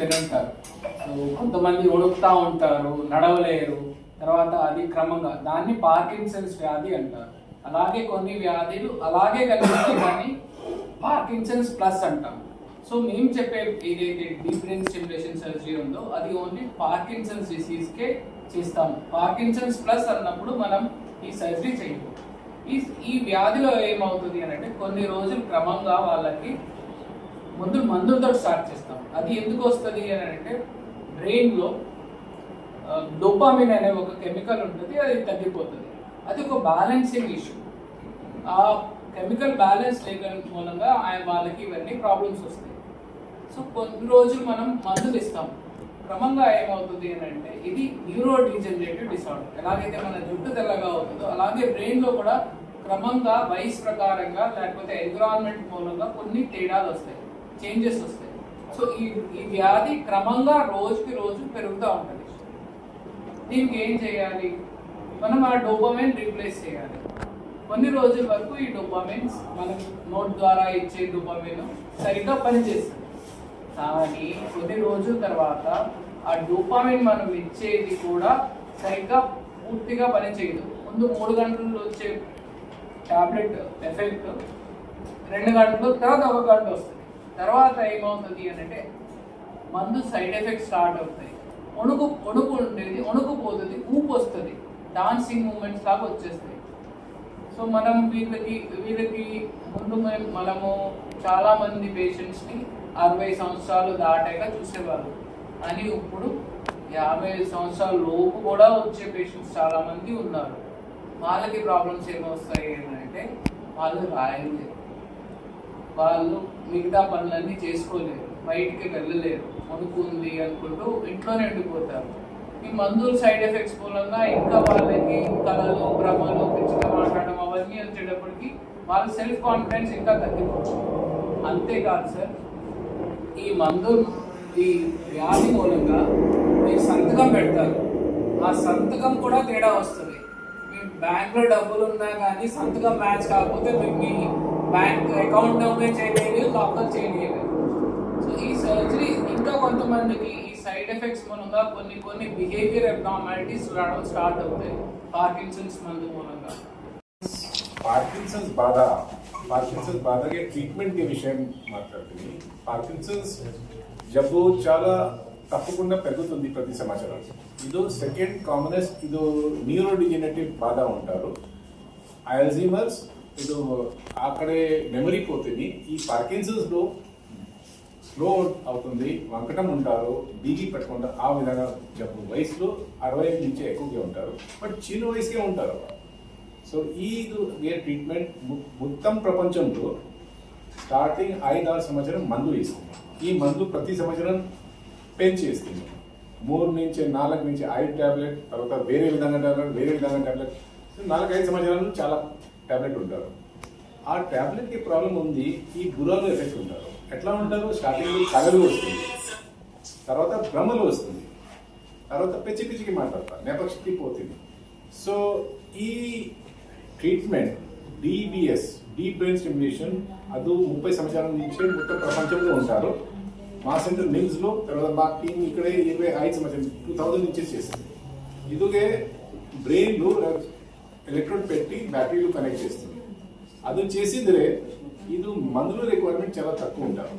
వినుంటారు. సో కొంతమంది ఉడుకుతా ఉంటారు నడవలేరు. తర్వాత అది క్రమంగా దాన్ని పార్కిన్సన్స్ వ్యాధి అంటారు. అలాగే కొన్ని వ్యాధులు అలాగే కనిపిస్తాయి కానీ పార్కిన్సన్స్ ప్లస్ అంటాం. సో మేము చెప్పే ఏదైతే డీప్ బ్రెయిన్ స్టిమ్యులేషన్ సర్జరీ ఉందో అది ఓన్లీ పార్కిన్సన్స్ డిసీజ్కే చేస్తాము పార్కిన్సన్స్ ప్లస్ అన్నప్పుడు మనం ఈ సర్జరీ చేయము ఈ ఈ వ్యాధిలో ఏమవుతుంది అని అంటే కొన్ని రోజులు క్రమంగా వాళ్ళకి ముందు మందులతో స్టార్ట్ చేస్తాం. అది ఎందుకు వస్తుంది అని అంటే బ్రెయిన్లో డోపామిన్ అనే ఒక కెమికల్ ఉంటుంది అది తగ్గిపోతుంది. అది ఒక బ్యాలెన్సింగ్ ఇష్యూ. ఆ కెమికల్ బ్యాలెన్స్ లేక మూలంగా ఆయన వాళ్ళకి ఇవన్నీ ప్రాబ్లమ్స్ వస్తాయి. సో కొన్ని రోజులు మనం మందులు ఇస్తాం. క్రమంగా ఏమవుతుంది అని అంటే ఇది న్యూరో డీజనరేటివ్ డిసార్డర్. ఎలాగైతే మన జుట్టు తెల్లగా అవుతుందో అలాగే బ్రెయిన్లో కూడా క్రమంగా వయసు ప్రకారంగా లేకపోతే ఎన్విరాన్మెంట్ మూలంగా కొన్ని తేడాలు వస్తాయి. చేంజెస్ వస్తాయి. సో ఈ ఈ వ్యాధి క్రమంగా రోజుకి రోజు పెరుగుతూ ఉంటుంది. దీనికి ఏం చేయాలి? మనం ఆ డోపమైన్ రీప్లేస్ చేయాలి. కొన్ని రోజుల వరకు ఈ డోపమైన్స్ మనం నోట్ ద్వారా ఇచ్చే డోపమైన్ సరిగ్గా పనిచేస్తుంది. కానీ కొన్ని రోజుల తర్వాత ఆ డోపామిన్ మనం ఇచ్చేది కూడా సరిగ్గా పూర్తిగా పనిచేయదు. ముందు మూడు గంటలు వచ్చే టాబ్లెట్ ఎఫెక్ట్ రెండు గంటలు తర్వాత ఒక గంట వస్తుంది. తర్వాత ఏమవుతుంది అని అంటే మందు సైడ్ ఎఫెక్ట్స్ స్టార్ట్ అవుతాయి. వణుకు వణుకు ఉండేది వణుకుపోతుంది ఊపు వస్తుంది. డాన్సింగ్ మూమెంట్స్ లాగా వచ్చేస్తాయి. సో మనం వీళ్ళకి వీళ్ళకి ముందు మనము చాలామంది పేషెంట్స్ని అరవై సంవత్సరాలు దాటాక చూసేవారు అని ఇప్పుడు యాభై సంవత్సరాల లోపు కూడా వచ్చే పేషెంట్స్ చాలామంది ఉన్నారు. వాళ్ళకి ప్రాబ్లమ్స్ ఏమొస్తాయి అంటే వాళ్ళు రాయలేదు. వాళ్ళు మిగతా పనులన్నీ చేసుకోలేరు బయటికి వెళ్ళలేరు కొనుక్కుంది అనుకుంటూ ఇంట్లోనే ఉండిపోతారు. ఈ మందుల సైడ్ ఎఫెక్ట్స్ మూలంగా ఇంకా వాళ్ళకి కళలు భ్రమలు పిచ్చిగా మాట్లాడడం అవన్నీ వచ్చేటప్పటికి వాళ్ళ సెల్ఫ్ కాన్ఫిడెన్స్ ఇంకా తగ్గిపోతుంది. అంతేకాదు సార్ ఈ మందు ఈ వ్యాధి మూలంగా మీరు సంతకం పెడతారు. ఆ సంతకం కూడా తేడా వస్తుంది. మీ బ్యాంక్లో డబ్బులు ఉన్నా కానీ సంతకం మ్యాచ్ కాకపోతే మీకు మీ బ్యాంక్ అకౌంట్ ఓపెన్ చేయలేదు లాకర్ చేయలేదు సో ఈ సర్జరీ ఇంకా కొంతమందికి ఈ సైడ్ ఎఫెక్ట్స్ మూలంగా కొన్ని కొన్ని బిహేవియర్ అబ్నార్మాలిటీస్ రావడం స్టార్ట్ అవుతాయి. పార్కిన్సన్స్ మందు మూలంగా. పార్కిన్సన్స్ బాధ పార్కిన్సన్స్ బాధకే ట్రీట్మెంట్ విషయం మాట్లాడుతుంది. పార్కిన్సన్స్ జబ్బు చాలా తప్పకుండా పెరుగుతుంది ప్రతి సంవత్సరం ఇదో సెకండ్ కామనెస్ట్ ఇదో న్యూరోడిజినేటివ్ బాధ ఉంటారు. అల్జీమర్స్ ಇದು అక్కడే కడే మెమరీ పోతుంది. ఈ పార్కిన్సన్స్లో స్లో అవుతుంది వంకటం ఉంటారు బీగి పెట్టకుండా ఆ విధంగా జబ్బు. వయసులో అరవై నుంచి ఎక్కువగా ఉంటారు. బట్ చిన్న వయసుకే ఉంటారు సో ఈ ట్రీట్మెంట్ మొత్తం ప్రపంచంలో స్టార్టింగ్ ఐదు ఆరు సంవత్సరం మందు వేస్తుంది. ఈ మందు ప్రతి సంవత్సరం పెంచేస్తుంది. మూడు నుంచి నాలుగు నుంచి ఐదు ట్యాబ్లెట్ తర్వాత వేరే విధంగా ట్యాబ్లెట్ వేరే విధంగా ట్యాబ్లెట్ నాలుగు ఐదు సంవత్సరాలు చాలా ట్యాబ్లెట్ ఉంటారు. ఆ ట్యాబ్లెట్కి ప్రాబ్లం ఉంది ఈ బురాలో ఎఫెక్ట్ ఉంటారు. ఎట్లా ఉంటారు? స్టార్టింగ్ కలలు వస్తుంది. తర్వాత భ్రమలు వస్తుంది. తర్వాత పిచ్చి పిచ్చికి మాట్లాడతారు. నేపథ్యకి పోతుంది సో ఈ treatment DBS deep brain stimulation అది ముప్పై సంవత్సరాల నుంచి మొత్తం ప్రపంచంలో ఉంటారు. మా సెంటర్ నిమ్స్లో తర్వాత మా టీం ఇక్కడే ఇరవై ఐదు సంవత్సరం టూ థౌజండ్ నుంచి చేస్తుంది ఇదిగే బ్రెయిన్లు ఎలక్ట్రోడ్ పెట్టి బ్యాటరీలు కనెక్ట్ చేస్తుంది. అది చేసిందిరే ఇది మందుల రిక్వైర్మెంట్ చాలా తక్కువ ఉంటారు